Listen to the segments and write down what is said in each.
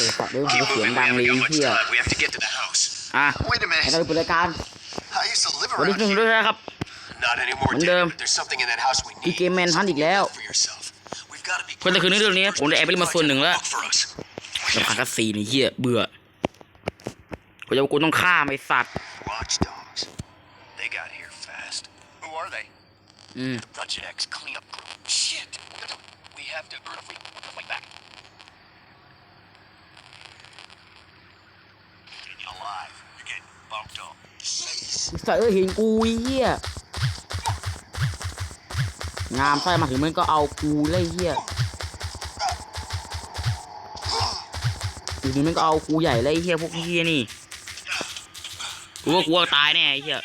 เด้วยมัเสียงดังเลยเที่ยอะเราไปเปิดรายการวันนี้หนึ่งด้วยนะครับเหมือนเดิมอีเกมแมนพันอีกแล้วคนแต่คืนนี้เรื่องนี้ผมได้แอบไปมาส่วนหนึ่งแล้วลำคาญกัสซีนี่เหี้ยเบื่อกูจะกูต้องฆ่าไอสัตว์อืม สัตว์เอ้ยเห็นกูเหี้ยงามไส้มาถึงมันก็เอากูเลยเหี้ยอยู่ดีมันก็เอากูใหญ่เลยเหี้ยพวกเหี้ยนี่กูว่ากูว่าตายแน่ไอ้เหี้ย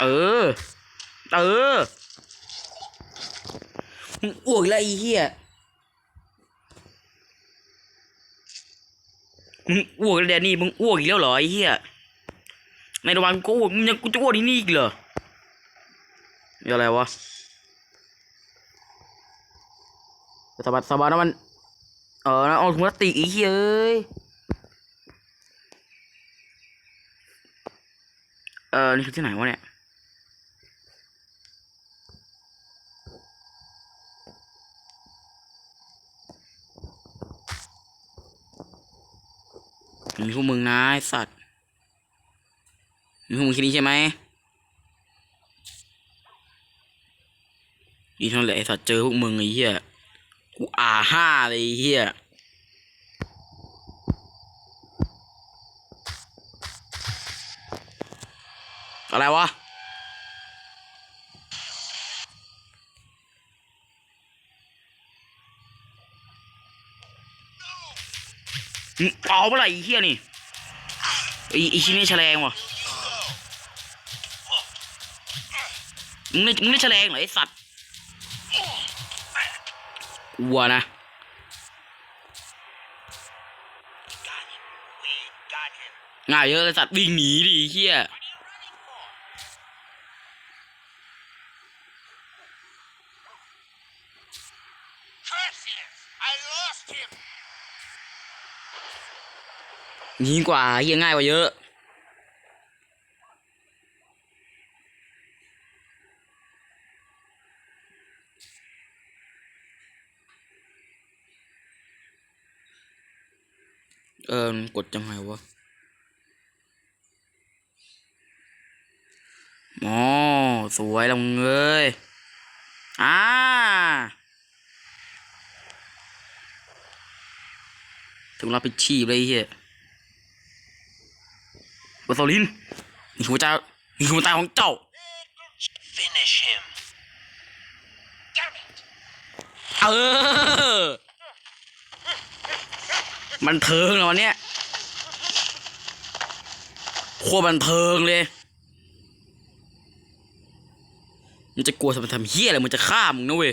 เออ เออ มึงอ้วกแล้วไอ้เหี้ยมึงอ้วกแล้วแดนนี่มึงอ้วกอีกแล้วเหรอไอ้เหี้ยในระหว่างกูอ้วกมึงยังกูจะอ้วกที่นี่อีกเหรอนี่อะไรวะสบายสบายนะมัน เออนะเอาถุงพลาสติกไอ้เหี้ยเอ้ยเออนี่คือที่ไหนวะเนี่ย มีพวกมึงนะไอสัตว์มีพวกมึงแค่นี้ใช่ไหมอีเท่านั้นแหละไอสัตว์เจอพวกมึงไอ้เหี้ยกูอาห้าเลยไอ้เหี้ยอะไรวะ เอาเมื่อไหร่เฮี้ยนี่ไอ้ไอชิ้นนี้แฉลงวะมึงไม่มึงได้แฉลงเหรอไอ้สัตว์วัวนะง่ายเยอะเลยสัตว์วิ่งหนีดิเฮี้ย นีกว่าเหี้ยง่ายกว่าเยอะเออกดจังไงวะอ๋อสวยลงเอ้ยอ่าถึงเราไปดชีพเลยเฮีย วัสลินนี่คือหัวใจนี่คือหัวใจของเจ้า Finish him. Damn it! เออบันเทิงอะวันเนี้ยโคตรบันเทิงเลย มันจะกลัวทำไมทำเฮี้ยอะไร มันจะฆ่ามึงนะเว้ย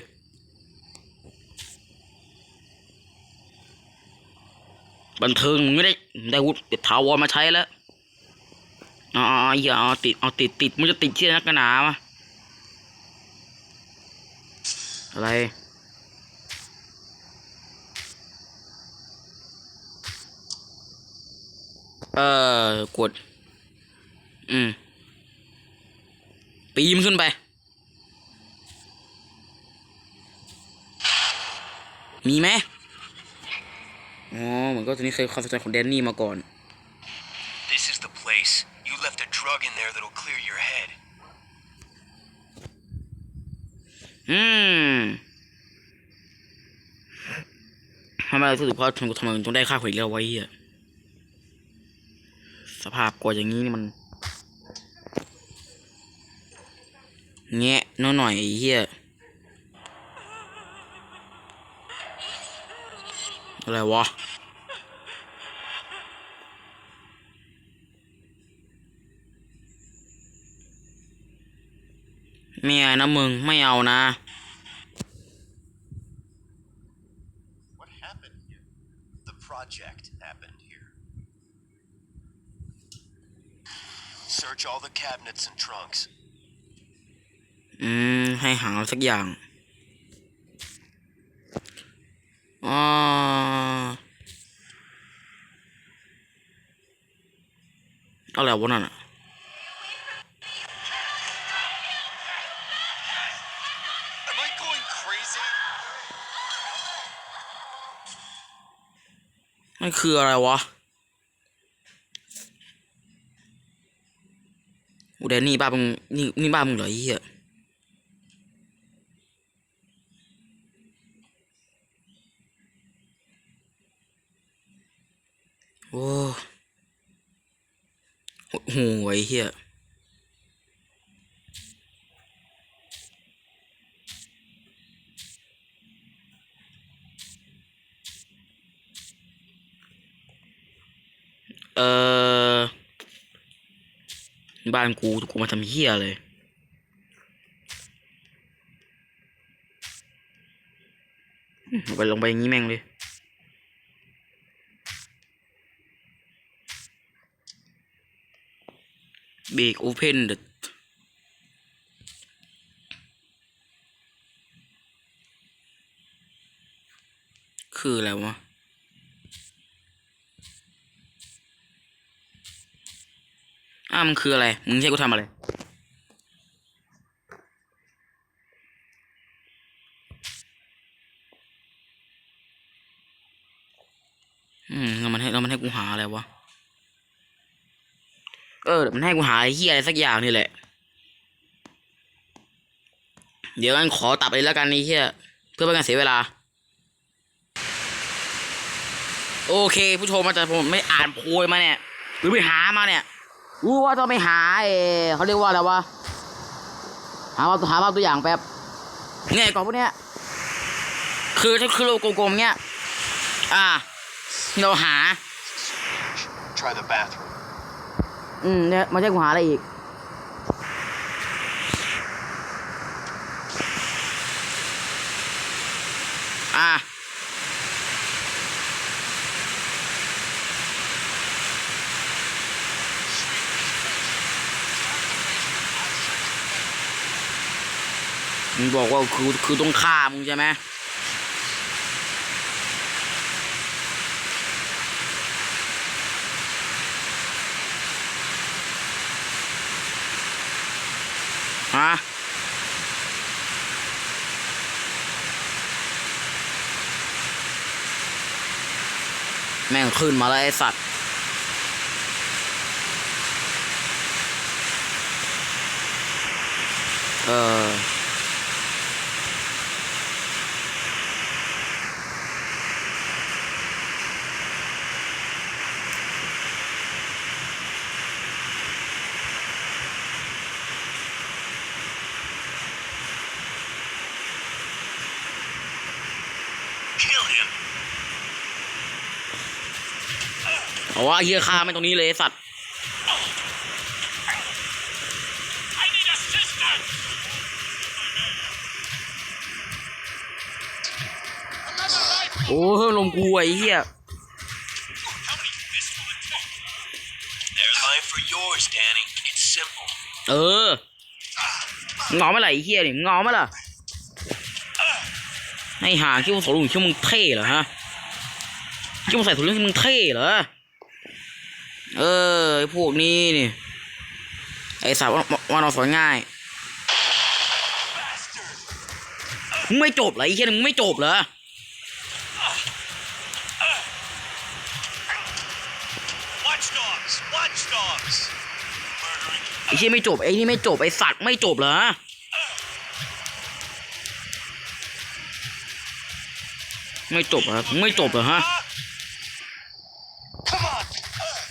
บันเทิงมึงไม่ได้ ได้วุฒิเด็ดถาวรมาใช้แล้ว อ๋ออย่าเอาติดเอาติดติดมันจะติดที่นักหนามะอะไรเออกด อืม ปีมขึ้นไป มีไหมอ๋อเหมือนก็ตอนนี้เคยความสนใจของแดนนี่มาก่อน drug in there that'll clear your head. อืมทำไมรู้สึกว่าทำไมทำไมต้องได้ค่าหวยแล้วไว้เหี้ยสภาพกว่าอย่างนี้นี่มันแงะน้อยหน่อยไอ้เหี้ยอะไรวะ ไม่เอานะมึงไม่เอานะ What happened here? The project happened here. Search all the cabinets and trunks. อืม ให้หาอะไรสักอย่างอ่าอะไรวะนั่นอะ มันคืออะไรวะอูแดนนี่บ้ามึงนี่นี่บ้ามึงเหรอเฮียโอ้โหไอ้เฮีย เออบ้านกูกูมาทำเหี้ยเลยไปลงไปอย่างงี้แม่งเลยเบรกโอเพนเดคืออะไรวะามันคืออะไร มึงใช่กูทำอะไร อืมแล้วมันให้แล้วมันให้กูหาอะไรวะ เออ มันให้กูหาไอ้เฮียอะไรสักอย่างนี่แหละ เดี๋ยวกันขอตัดไปเลยแล้วกันไอ้เฮียเพื่อเป็นการเสียเวลา โอเค ผู้ชมมาแต่ผมไม่อ่านโพยมาเนี่ย หรือไปหามาเนี่ย รู้ว่าต้องไปหาเออเขาเรียกว่าอะไรวะหาว่าหาว่าตัวอย่างแป๊บเนี่ยกล่องพวกเนี้ย คือถ้าคือโลโกลมๆเนี้ยอ่าเราหา Try the bathroom. อืมเนี่ยมาใช่กูหาอะไรอีก อะ มึงบอกว่าคือคือต้องฆ่ามึงใช่ไหมฮะแม่งขึ้นมาแล้วไอ้สัตว์เออ Kill him. เอาว่าเฮียฆ่าไม่ตรงนี้เลยสัตว์โอ้เพิ่มลมกูไอ้เฮียเอองงอไม่ไหรไอ้เฮียนี่งงอไหมล่ะให้หาคิดว่าสรุปคิดว่ามึงเท่เหรอฮะคิดว่าใส่ถุงเรื่องมึงเท่เหรอ เออไอ้พวกนี้นี่ ไอ้สาววันเอาสอนง่าย มึงไม่จบเหรอไอ้เฮียมึงไม่จบเหรอ Watchdogs. Watchdogs. Murdering ไอ้เฮียไม่จบไอ้นี่ไม่จบไอ้สัตว์ไม่จบเหรอไม่จบเหรอมึงไม่จบเหรอฮะ Come on.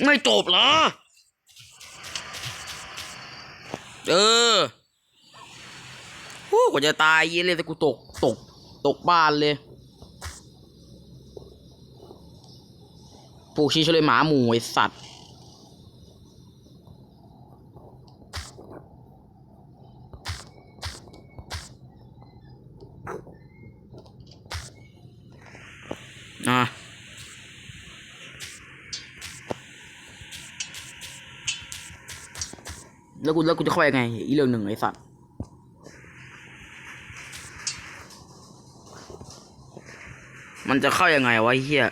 ไม่จบเหรอ เออฮู้กว่าจะตายเยี่เลยแต่กูตก ตก ตกบ้านเลยปลูกชีชเลยหมาหมูไอสัตว์ แล้วกูแล้วกูจะเข้าไปยังไงอีเรื่องหนึ่งไอ้สัตว์มันจะเข้ายังไงวะเฮีย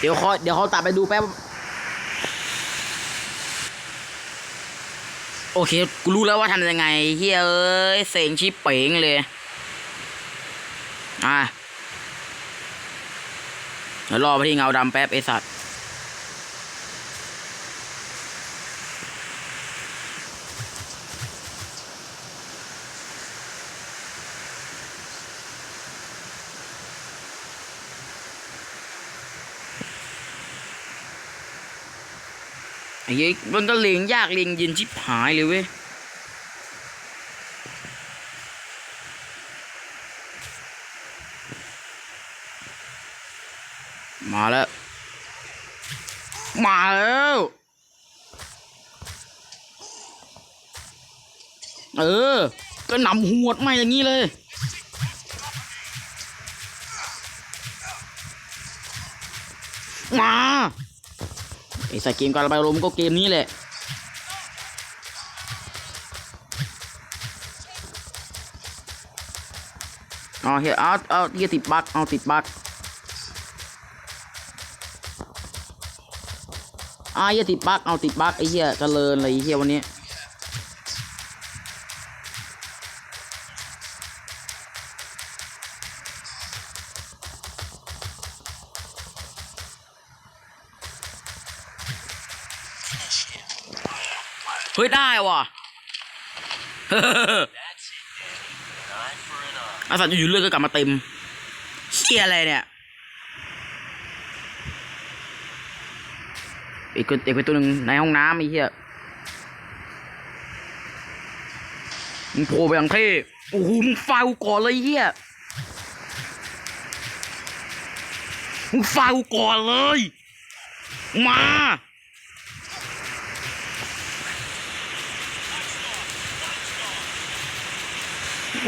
เดี๋ยวเขาเดี๋ยวเขาตัดไปดูแป๊บ โอเค กูรู้แล้วว่าทำยังไงเฮ้ยเอ้ย เสียงชิปเป๋งเลย อะเดี๋ยวรอไปที่เงาดำแป๊บไอสัตว์ไอ้เหี้มันก็เลียงยากเลียงยินชิบหายเลยเว้ย มาแล้ว มาแล้วเออ ก็นำหวดมาอย่างนี้เลย มาไอ้สายเกมการระบายอารมก็เกมนี้แหละ เอาเฮียเอาเอาเฮียติดบักเอาติดบัก อ่าเฮียติดบั๊กเอาติดบั๊กไอ้เฮียเจริญเลยไอ้เฮียวันนี้เฮ้ยได้ว่ะ That's it. An eye for an eye. อาสัตว์อยู่ๆเลือดก็กลับมาเต็มเชี่ยอะไรเนี่ย อีกคนอีกคนตัวหนึ่งในห้องน้ำไอ้เหี้ยมึงโผล่ไปอย่างเท่โอ้โหมึงฟากูก่อนเลยเหี้ยมึงฟากูก่อนเลย มา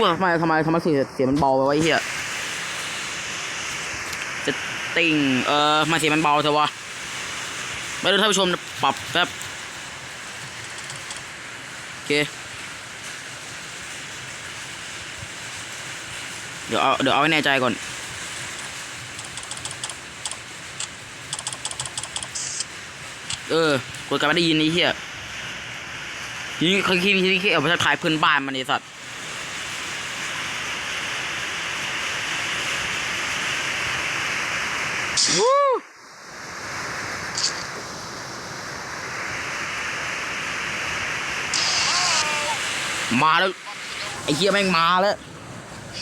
ว่าทำไมทำไมทำไมเสียเสียมันเบาไปวะไอ้เหี้ยจะติ่งเออมาเสียมันเบาเถอะวะ ไม่รู้ท่านผู้ชมปรับแป๊บโอเคเดี๋ยวเอาเดี๋ยวเอาให้แน่ใจก่อนเออกดกลับมาได้ยินไอ้เหี้ยทีนี้เขาคิดทีนี้เอาไปทักทายเพื่อนบ้านมันไอสัตว์วู้ มาแล้ว ไอ้เหี้ยแม่งมาแล้ว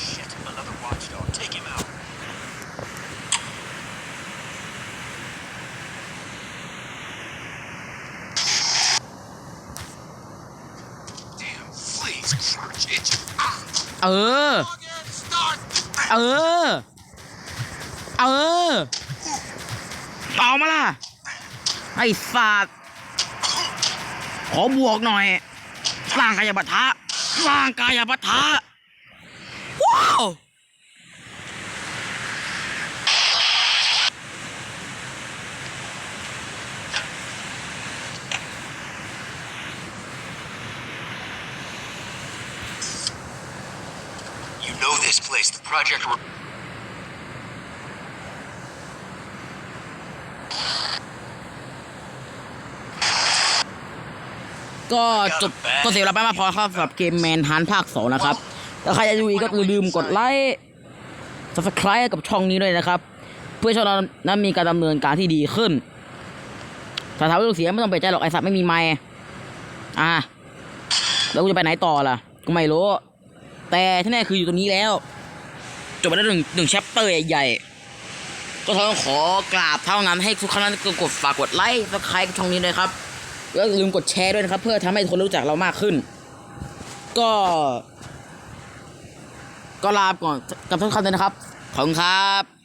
Shit, another watchdog. Take him out. Damn fleas, crotch itch. Ah, เออ again, start. เออ เออเอามาล่ะ ไอ้สัตว์ขอบวกหน่อย ร่างกายปะทะร่างกายปะทะว้าว ก็จบก็เสียเวลาไปมากพอครับสำหรับเกมแมนฮันภาคสองนะครับ ถ้าใครจะดูอีกก็อย่าลืมกดไลค์ subscribe กับช่องนี้ด้วยนะครับ เพื่อช่องเรานั้นมีการดำเนินการที่ดีขึ้นสถาถามว่าเสียงไม่ต้องไปใจหรอกไอสัตว์ไม่มีไมค์อะแล้วกูจะไปไหนต่อล่ะ ก็ไม่รู้ แต่ที่แน่คืออยู่ตรงนี้แล้ว จบไปแล้วหนึ่งหนึ่งแชปเตอร์ใหญ่ๆ ก็ต้องขอกราบเท่านั้นให้ทุกคนนั้นกดฝากกดไลค์ subscribe ช่องนี้ด้วยครับ แล้วลืมกดแชร์ด้วยนะครับ เพื่อทำให้คนรู้จักเรามากขึ้น ก็ ก็ลาก่อนกับทุกคนเลยนะครับ ขอบคุณครับ